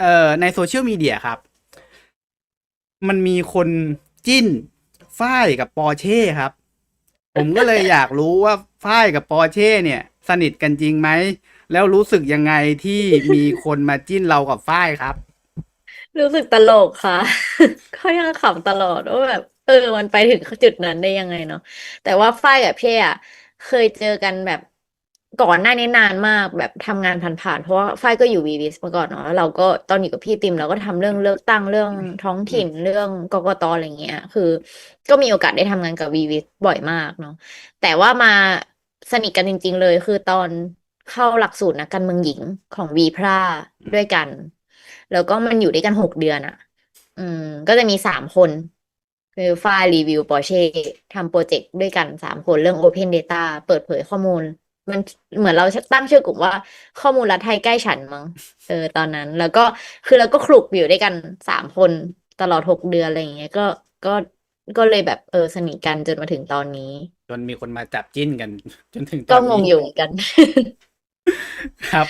เอ่อในโซเชียลมีเดียครับ มันมีคนจิ้นฝ้ายกับปอร์เช่ครับ ผมก็เลยอยากรู้ว่าฝ้ายกับปอร์เช่เนี่ย สนิทกันจริงไหม แล้วรู้สึกยังไงที่มีคนมาจิ้นเรากับฝ้ายครับ รู้สึกตลกค่ะ ก็ยังขำตลอดว่าแบบเออ มันไปถึงจุดนั้นได้ยังไงเนาะแต่ว่าฝ้ายกับเพ่อะเคยเจอกันแบบ ก่อนหน้านี้นานมากแบบทำงานผ่านๆเพราะว่าฝ้ายก็อยู่วีวิสมาก่อนเนาะแล้วเราก็ตอนอยู่กับพี่ติมเราก็ทำเรื่องเลือกตั้งเรื่องท้องถิ่นเรื่องกกตอะไรเงี้ย คือ ก็มีโอกาสได้ทำงานกับวีวิสบ่อยมากเนาะแต่ว่ามาสนิทกันจริง ๆ เลย คือตอนเข้าหลักสูตรนักการเมืองหญิงของวีพร่าด้วยกัน แล้วก็มันอยู่ด้วยกันหกเดือนอะอืม ก็จะมีสามคนคือฝ้ายรีวิวปอร์เช่ทำโปรเจกต์ด้วยกันสามคนเรื่อง Open Data เปิดเผยข้อมูล มันเหมือนเราตั้งชื่อกลุ่มว่า ข้อมูลรัฐไทยใกล้ฉันมั้งเออตอนนั้น แล้วก็คือเราก็คลุกอยู่ด้วยกันสามคนตลอดหกเดือนอะไรอย่างเงี้ยก็ก็ก็เลยแบบเออสนิทกันจนมาถึงตอนนี้ จนมีคนมาจับจิ้นกัน จนถึงตก็อนงงนี้อยู่เหมือนกัน ครับ